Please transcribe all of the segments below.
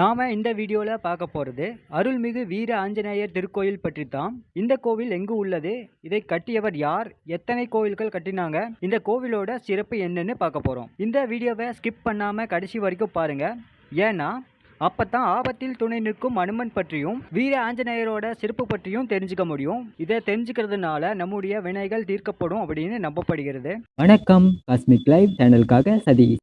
நாம இந்த வீடியோவில் பார்க்க போகிறது அருள்மிகு வீர ஆஞ்சநேயர் திருக்கோயில் பற்றி தான் இந்த கோவில் எங்கு உள்ளது? இதை கட்டியவர் யார்? எத்தனை கோவில்கள் கட்டினாங்க? இந்த கோவிலோட சிறப்பு என்னன்னு பார்க்க போகிறோம் இந்த வீடியோவை ஸ்கிப் பண்ணாமல் கடைசி வரைக்கும் பாருங்க. ஏன்னா அப்பதான் ஆபத்தில் துணை நிற்கும் அனுமன் பற்றியும் வீர ஆஞ்சநேயரோட சிறப்பு பற்றியும் தெரிஞ்சுக்க முடியும். இதை தெரிஞ்சுக்கிறதுனால நம்முடைய வினைகள் தீர்க்கப்படும் அப்படின்னு நம்பப்படுகிறது. வணக்கம். காஸ்மிக் லைவ் சேனலுக்காக சதீஷ்.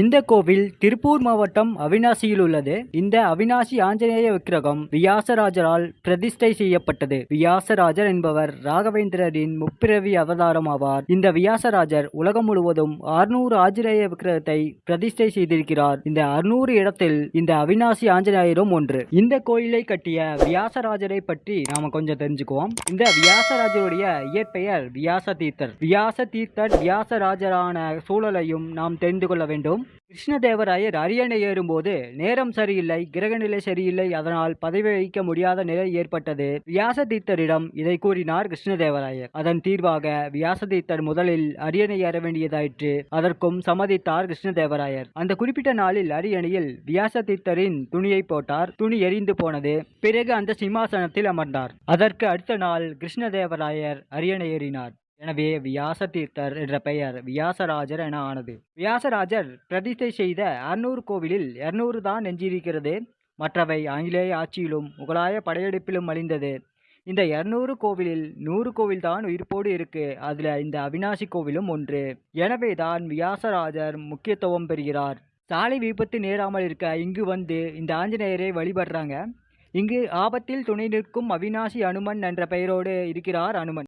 இந்த கோவில் திருப்பூர் மாவட்டம் அவினாசியில் உள்ளது. இந்த அவினாசி ஆஞ்சநேய விக்கிரகம் வியாசராஜரால் பிரதிஷ்டை செய்யப்பட்டது. வியாசராஜர் என்பவர் ராகவேந்திரரின் முப்பிறவி அவதாரம் ஆவார் இந்த வியாசராஜர் உலகம் முழுவதும் அறுநூறு ஆஞ்சநேய விக்கிரகத்தை பிரதிஷ்டை செய்திருக்கிறார். இந்த அறுநூறு இடத்தில் இந்த அவினாசி ஆஞ்சநேயரும் ஒன்று. இந்த கோயிலை கட்டிய வியாசராஜரை பற்றி நாம கொஞ்சம் தெரிஞ்சுக்குவோம். இந்த வியாசராஜருடைய இயற்பெயர் வியாச தீர்த்தர் வியாச தீர்த்தர் வியாசராஜரான சூழலையும் நாம் தெரிந்து கொள்ள வேண்டும். கிருஷ்ணதேவராயர் அரியணை ஏறும்போது நேரம் சரியில்லை கிரகநிலை சரியில்லை அதனால் பதவி வகிக்க முடியாத நிலை ஏற்பட்டது. வியாசதீர்த்தரிடம் இதை கூறினார் கிருஷ்ணதேவராயர். அதன் தீர்வாக வியாசதீர்த்தர் முதலில் அரியணை ஏற வேண்டியதாயிற்று. அதற்கும் சம்மதித்தார் கிருஷ்ணதேவராயர். அந்த குறிப்பிட்ட நாளில் அரியணையில் வியாசதீர்த்தரின் துணியை போட்டார். துணி எரிந்து போனது. பிறகு அந்த சிம்மாசனத்தில் அமர்ந்தார். அதற்கு அடுத்த நாள் கிருஷ்ணதேவராயர் அரியணை ஏறினார். எனவே வியாச தீர்த்தர் என்ற பெயர் வியாசராஜர் என ஆனது. வியாசராஜர் பிரதிஷ்டை செய்த அறுநூறு கோவிலில் இருநூறு தான் எஞ்சியிருக்கிறது மற்றவை ஆங்கிலேய ஆட்சியிலும் முகலாய படையெடுப்பிலும் அழிந்தது. இந்த இருநூறு கோவிலில் நூறு கோவில் தான் உயிர்ப்போடு இருக்கு. அதில் இந்த அவினாசி கோவிலும் ஒன்று. எனவே தான் வியாசராஜர் முக்கியத்துவம் பெறுகிறார். சாலை விபத்து நேராமல் இருக்க இங்கு வந்து இந்த ஆஞ்சநேயரை வழிபடுறாங்க. இங்கு ஆபத்தில் துணை நிற்கும் அவினாசி அனுமன் என்ற பெயரோடு இருக்கிறார் அனுமன்.